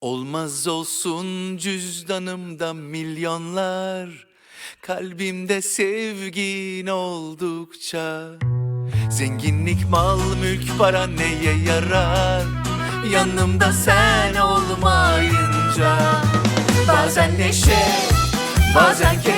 Olmaz olsun cüzdanımda milyonlar Kalbimde sevgin oldukça. Zenginlik, mal, mülk, para neye yarar? Yanımda sen olmayınca Bazen neşe, bazen keder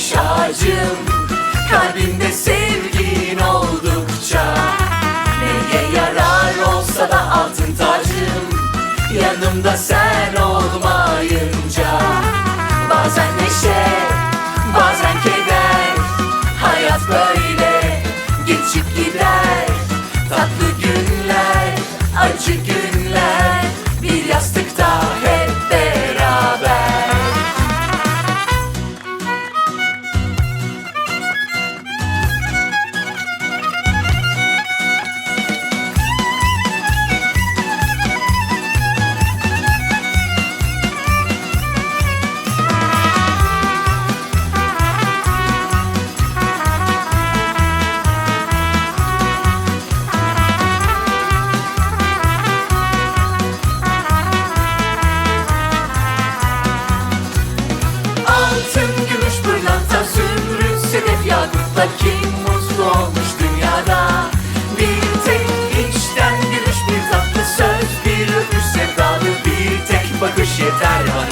dikilmiş ağacım Kalbimde sevgin oldukça. Neye yarar olsa da altın tacım Yanımda sen olmayınca. Bazen neşe, bazen keder Hayat böyle geçip gider. Tatlı günler, acı günler yakutla Kim mutlu olmuş dünyada? Bir tek içten gülüş, bir tatlı söz Bir öpüş sevdalı, bir tek bakış yeter bana